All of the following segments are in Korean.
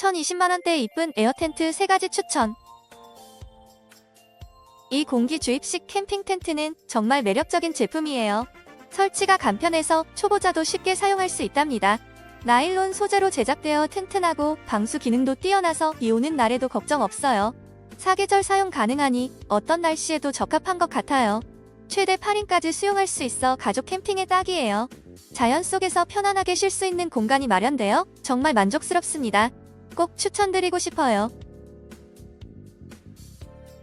1020만원대 이쁜 에어텐트 3가지 추천. 이 공기 주입식 캠핑 텐트는 정말 매력적인 제품이에요. 설치가 간편해서 초보자도 쉽게 사용할 수 있답니다. 나일론 소재로 제작되어 튼튼하고 방수 기능도 뛰어나서 비 오는 날에도 걱정 없어요. 사계절 사용 가능하니 어떤 날씨에도 적합한 것 같아요. 최대 8인까지 수용할 수 있어 가족 캠핑에 딱이에요. 자연 속에서 편안하게 쉴 수 있는 공간이 마련되어 정말 만족스럽습니다. 꼭 추천드리고 싶어요.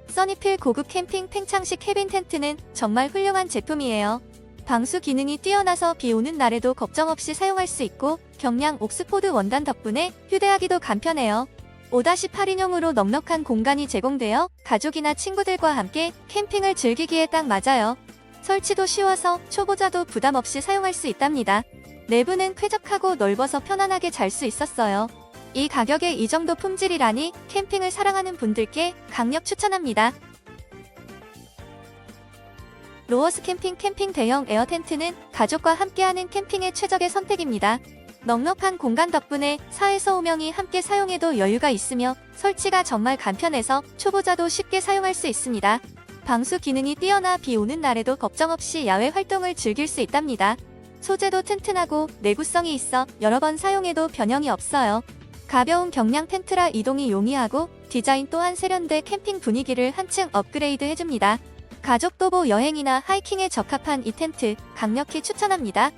써니필 고급 캠핑 팽창식 캐빈 텐트는 정말 훌륭한 제품이에요. 방수 기능이 뛰어나서 비 오는 날에도 걱정 없이 사용할 수 있고 경량 옥스포드 원단 덕분에 휴대하기도 간편해요. 5-8 인용으로 넉넉한 공간이 제공되어 가족이나 친구들과 함께 캠핑을 즐기기에 딱 맞아요. 설치도 쉬워서 초보자도 부담 없이 사용할 수 있답니다. 내부는 쾌적하고 넓어서 편안하게 잘 수 있었어요. 이 가격에 이 정도 품질이라니 캠핑을 사랑하는 분들께 강력 추천합니다. 로어스 캠핑 캠핑 대형 에어 텐트는 가족과 함께하는 캠핑의 최적의 선택입니다. 넉넉한 공간 덕분에 4에서 5명이 함께 사용해도 여유가 있으며 설치가 정말 간편해서 초보자도 쉽게 사용할 수 있습니다. 방수 기능이 뛰어나 비 오는 날에도 걱정 없이 야외 활동을 즐길 수 있답니다. 소재도 튼튼하고 내구성이 있어 여러 번 사용해도 변형이 없어요. 가벼운 경량 텐트라 이동이 용이하고 디자인 또한 세련돼 캠핑 분위기를 한층 업그레이드 해줍니다. 가족 도보 여행이나 하이킹에 적합한 이 텐트 강력히 추천합니다.